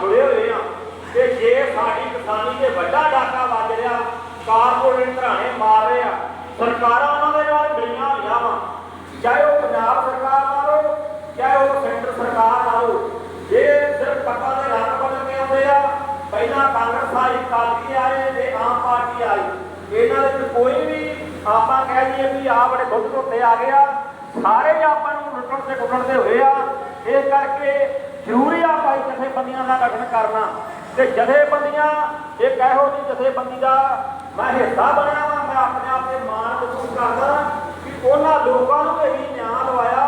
ਜੁੜੇ ਹੋਏ ਆ। ਕਿ ਜੇ ਸਾਡੀ ਕਿਸਾਨੀ ਤੇ ਵੱਡਾ ਡਾਕਾ ਵੱਜ ਰਿਹਾ, ਕਾਰਪੋਰੇਟ ਧਰਾਣੇ ਮਾਰ ਰਹੇ ਆ। ਸਰਕਾਰਾਂ ਉਹਨਾਂ ਦੇ ਨਾਲ ਮਿਲੀਆਂ ਹੋਈਆਂ ਵਾ। ਚਾਹੇ ਉਹ ਪੰਜਾਬ ਸਰਕਾਰ ਆਓ ਚਾਹੇ ਉਹ ਸੈਂਟਰ ਸਰਕਾਰ ਆਓ ਜੇ ਸਿਰਫ ਪੱਕਾ ਦੇ ਰੰਗ ਬਣ ਕੇ ਆਉਂਦੇ ਆ, ਪਹਿਲਾਂ ਕਾਂਗਰਸ ਆਈ ਕਾਲੀ ਆਏ ਤੇ ਆਮ ਪਾਰਟੀ ਆਈ। ਇਹਨਾਂ ਦੇ ਕੋਈ ਵੀ ਆਪਾਂ ਕਹਿ ਦਈਏ ਵੀ ਆ ਬੜੇ ਬੁੱਧ ਤੋਂ ਆ ਗਿਆ ਸਾਰੇ ਹੀ ਆਪਾਂ ਨੂੰ ਲੁੱਟਣ ਤੇ ਕੁੱਟਣ ਦੇ ਹੋਏ ਆ। ਇਸ ਕਰਕੇ ਜ਼ਰੂਰੀ ਆ ਭਾਈ ਜਥੇਬੰਦੀਆਂ ਦਾ ਗਠਨ ਕਰਨਾ। ਤੇ ਜਥੇਬੰਦੀਆਂ ਇੱਕ ਇਹੋ ਜਿਹੀ ਜਥੇਬੰਦੀ ਦਾ ਮੈਂ ਹਿੱਸਾ ਬਣਿਆ ਵਾਂ, ਮੈਂ ਆਪਣੇ ਆਪ ਤੇ ਮਾਣ ਮਹਿਸੂਸ ਕਰਦਾ ਕਿ ਉਹਨਾਂ ਲੋਕਾਂ ਨੂੰ ਇਹੀ ਨਿਆਂ ਦਵਾਇਆ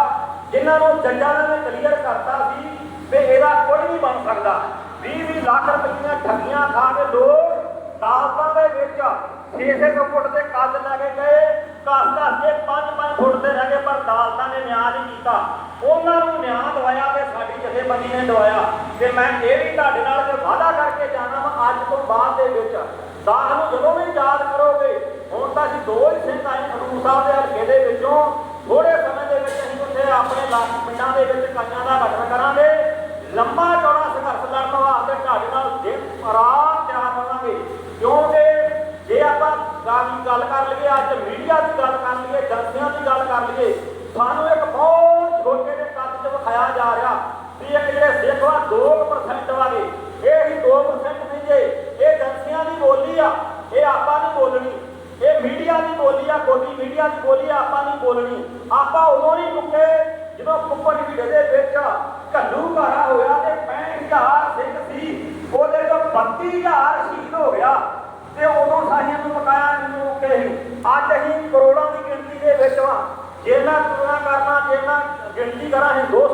ਜਿਨ੍ਹਾਂ ਨੂੰ ਜੱਜਾਂ ਨੇ ਕਲੀਅਰ ਕਰਤਾ ਸੀ ਵੀ ਇਹਦਾ ਕੋਈ ਨਹੀਂ ਬਣ ਸਕਦਾ। 20 ਲੱਖ ਰੁਪਏ ਠੱਗੀਆਂ ਖਾ ਕੇ ਲੋਕ ਦਾਲਤਾਂ ਦੇ ਵਿੱਚ 6-6 ਫੁੱਟ ਦੇ ਕੱਦ ਲੈ ਕੇ ਗਏ। ਘਰ ਘਸ ਕੇ 5-5 ਫੁੱਟ ਦੇ ਕੀਤਾ ਉਹਨਾਂ ਨੂੰ ਨਿਆਂ ਦਵਾਇਆ ਤੇ ਸਾਡੀ ਜਥੇਬੰਦੀ ਨੇ ਦਵਾਇਆ। ਤੇ ਮੈਂ ਇਹ ਵੀ ਤੁਹਾਡੇ ਨਾਲ ਜੇ ਵਾਅਦਾ ਕਰਕੇ ਜਾਣਾ ਵਾ, ਅੱਜ ਤੋਂ ਬਾਅਦ ਦੇ ਵਿੱਚ। ਦਾਸ ਨੂੰ ਜਦੋਂ ਵੀ ਯਾਦ ਕਰੋਗੇ, ਹੁਣ ਤਾਂ ਅਸੀਂ ਦੋ ਹੀ ਸਿੰਘ ਆਏ ਖਡੂਰ ਸਾਹਿਬ ਦੇ ਹਲਕੇ ਦੇ ਵਿੱਚੋਂ। ਥੋੜੇ ਸਮੇਂ ਦੇ ਵਿੱਚ ਅਸੀਂ ਉੱਥੇ ਆਪਣੇ ਪਿੰਡਾਂ ਦੇ ਵਿੱਚ ਕਾਈਆਂ ਦਾ ਗਠਨ ਕਰਾਂਗੇ। ਲੰਮਾ ਚੌੜਾ ਸੰਘਰਸ਼ ਲੜਨ ਵਾਸਤੇ ਤੁਹਾਡੇ ਨਾਲ ਦਿਨ ਰਾਤ ਤਿਆਰ ਰਹਾਂਗੇ ਕਿਉਂਕਿ ਜੇ ਆਪਾਂ ਗੱਲ ਕਰ ਲਈਏ, ਅੱਜ ਮੀਡੀਆ ਦੀ ਗੱਲ ਕਰ ਲਈਏ ਏਜੰਸੀਆਂ ਦੀ ਗੱਲ ਕਰ ਲਈਏ, ਸਾਨੂੰ ਇੱਕ ਕੱਦ ਜਾ ਰਿਹਾ। ਵੀ ਇਹ ਜਿਹੜੇ ਸਿੱਖ ਵਾ 2% ਵਾਲੇ, ਇਹ ਹੀ 2% ਨਹੀਂ ਜੇ। ਇਹ ਏਜੰਸੀਆਂ ਦੀ ਬੋਲੀ ਆ, ਇਹ ਆਪਾਂ ਨਹੀਂ ਬੋਲਣੀ। ਇਹ ਮੀਡੀਆ ਦੀ ਬੋਲੀ ਆ ਕੋਟੀ ਮੀਡੀਆ ਦੀ ਬੋਲੀ ਆ, ਆਪਾਂ ਨਹੀਂ ਬੋਲਣੀ। ਆਪਾਂ ਉਦੋਂ ਹੀ ਮੁੱਕੇ ਜਦੋਂ ਕੁੱਪਰ ਵੀੜੇ ਦੇ ਵਿੱਚ ਘੱਲੂ ਘਾਰਾ ਹੋਇਆ ਤੇ 65000 ਸਿੰਘ ਸੀ, ਉਹਦੇ ਤੋਂ 32000 ਸ਼ਹੀਦ ਹੋ ਗਿਆ। ਤੇ ਉਦੋਂ ਸਾਹੀਆਂ ਨੂੰ ਪਕਾਇਆ ਨਹੀਂ ਮੁੱਕੇ ਸੀ ਅੱਜ ਅਸੀਂ ਕਰੋੜਾਂ ਦੀ ਗਿਣਤੀ ਦੇ ਵਿੱਚ ਵਾ। ਜੇ ਮੈਂ ਤੁਲਨਾ ਕਰਨਾ ਜੇ ਮੈਂ ਗਿਣਤੀ ਕਰਾਂ ਹਿੰਦੁਸਤਾਨ ਦੀ